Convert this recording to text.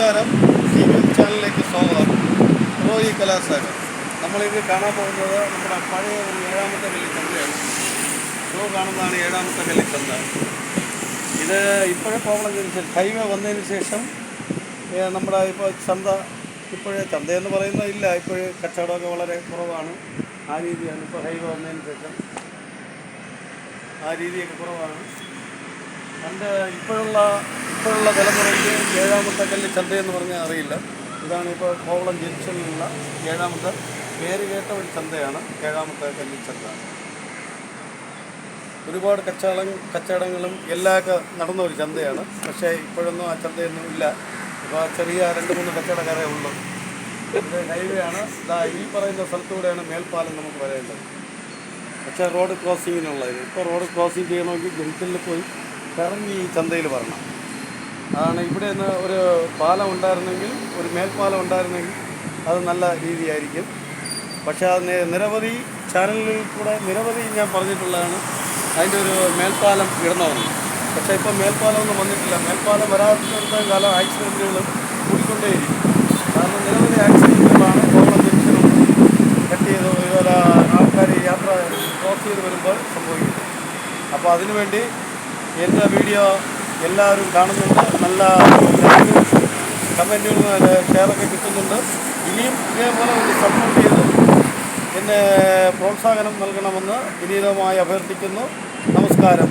നമസ്കാരം. T V ചാനലിലേക്ക് സ്വാഗതം. റോയി കലാസാഗർ. നമ്മളിത് കാണാൻ പോകുന്നത് നമ്മുടെ പഴയ ഒരു ഏഴാമത്തെ വെള്ളിച്ചന്തയാണ്. ഷോ കാണുന്നതാണ് ഏഴാമത്തെ വെള്ളിച്ചന്ത. ഇത് ഇപ്പോഴേ ശേഷം ഹൈവേ വന്നതിന് ശേഷം നമ്മുടെ ഇപ്പോൾ ചന്ത ഇപ്പോഴേ ചന്തയെന്ന് പറയുന്നത് ഇല്ല. ഇപ്പോഴേ കച്ചവടമൊക്കെ വളരെ കുറവാണ്. ആ രീതിയാണ് ഇപ്പോൾ ഹൈവേ വന്നതിന് ശേഷം. ആ രീതിയൊക്കെ കുറവാണ്. പണ്ട് ഇപ്പോഴുള്ള ഇപ്പോഴുള്ള തലമുറയ്ക്ക് ഏഴാമത്തെ കല്ല് ചന്തയെന്ന് പറഞ്ഞാൽ അറിയില്ല. ഇതാണ് ഇപ്പോൾ കോവളം ജംഗ്ഷനിലുള്ള ഏഴാമത്തെ പേര് കേട്ട ഒരു ചന്തയാണ് ഏഴാമത്തെ കല്ല് ചന്ത. ഒരുപാട് കച്ചവടം കച്ചവടങ്ങളും എല്ലാമൊക്കെ നടന്ന ഒരു ചന്തയാണ്. പക്ഷേ ഇപ്പോഴൊന്നും ആ ചന്തയൊന്നും ഇല്ല. ഇപ്പോൾ ചെറിയ രണ്ട് മൂന്ന് കച്ചവടക്കാരേ ഉള്ളൂ. ഇത് ഹൈവേ ആണ് ഇതാ ഈ പറയുന്ന സ്ഥലത്തൂടെയാണ് മേൽപ്പാലം നമുക്ക് വരേണ്ടത്. പക്ഷേ റോഡ് ക്രോസിങ്ങിനുള്ളത് ഇപ്പോൾ റോഡ് ക്രോസിങ് ചെയ്യണമെങ്കിൽ ജംഗ്ഷനിൽ പോയി ഇറങ്ങി ഈ ചന്തയിൽ വരണം. അതാണ് ഇവിടെ നിന്ന് ഒരു പാലം ഉണ്ടായിരുന്നെങ്കിൽ ഒരു മേൽപ്പാലം ഉണ്ടായിരുന്നെങ്കിൽ അത് നല്ല രീതിയായിരിക്കും. പക്ഷേ അത് നിരവധി ചാനലിൽ കൂടെ നിരവധി ഞാൻ പറഞ്ഞിട്ടുള്ളതാണ് അതിന്റെ ഒരു മേൽപ്പാലം ഇടണമെന്ന്. പക്ഷേ ഇപ്പോൾ മേൽപ്പാലം ഒന്നും വന്നിട്ടില്ല. മേൽപ്പാലം വരാത്തിടത്തോളം കാലം ആക്സിഡന്റുകളും കൂടിക്കൊണ്ടേയിരിക്കും. കാരണം നിരവധി ആക്സിഡന്റുകളാണ് കോവളം ജംഗ്ഷനും കട്ട് ചെയ്ത് ഇതുപോലെ ആൾക്കാർ യാത്ര ക്രോസ് ചെയ്ത് വരുമ്പോൾ സംഭവിക്കുന്നത്. അപ്പോൾ അതിനുവേണ്ടി എന്റെ വീഡിയോ എല്ലാവരും കാണുന്നുണ്ട്. നല്ല കമന്റുകൾ ഷെയറൊക്കെ കിട്ടുന്നുണ്ട്. ഇനിയും ഇതേപോലെ ഒന്ന് സപ്പോർട്ട് ചെയ്ത് എന്നെ പ്രോത്സാഹനം നൽകണമെന്ന് വിനീതമായി അഭ്യർത്ഥിക്കുന്നു. നമസ്കാരം.